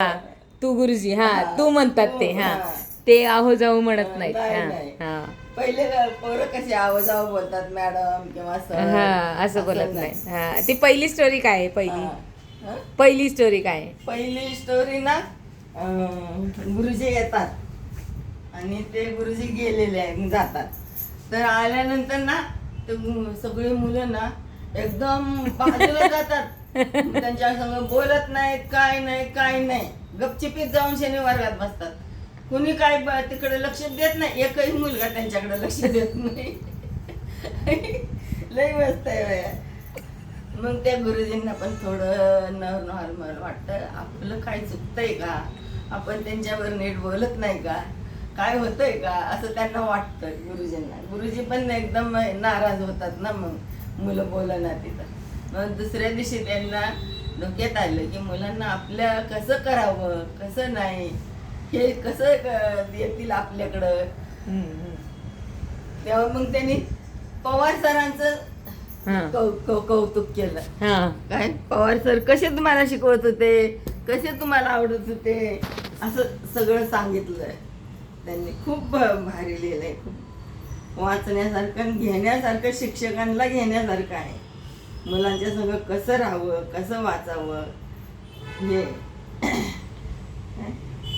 हा तू गुरुजी हा तू म्हणतात तू, हा हा. ते आहो जाऊ म्हणत नाहीत नाही, हा नाही. हा. पहिले पोरं कशी आवाजाव बोलतात मॅडम किंवा सर? हा असं बोलत नाही. हा. ती पहिली स्टोरी काय आहे पहिली? हा. हा? पहिली स्टोरी काय आहे? पहिली स्टोरी ना अं, गुरुजी येतात आणि ते गुरुजी गेलेले आहे जातात. तर आल्यानंतर ना ते मु- सगळी मुलं ना एकदम बाजूला जातात. त्यांच्या संग बोलत नाहीत काय नाही काय नाही. गपचिपीत जाऊन शनी वर्गात बसतात. कुणी काय तिकडे लक्ष देत नाही. एकही मुलगा त्यांच्याकडे लक्ष देत नाही. लई मस्त आहे मग त्या गुरुजींना पण थोडं न नॉर्मल वाटतं. आपलं काय चुकतंय का? आपण त्यांच्यावर नीट बोलत नाही का? काय होतंय का? असं त्यांना वाटतं गुरुजींना. गुरुजी पण एकदम नाराज होतात ना मग मुलं बोलणार तिथं. मग दुसऱ्या दिवशी त्यांना डोक्यात आलं की मुलांना आपल्या कसं करावं कसं नाही हे कसं येतील आपल्याकडं. तेव्हा मग त्यांनी पवार सरांचं कौतुक केलं. काय? पवार सर कसे तुम्हाला शिकवत होते? कसे तुम्हाला आवडत होते? असं सगळं सांगितलं त्यांनी खूप भारी लिहिलंय. खूप वाचण्यासारखं घेण्यासारखं शिक्षकांना घेण्यासारखं आहे. मुलांच्या संग कसं राहावं कसं वाचावं हे.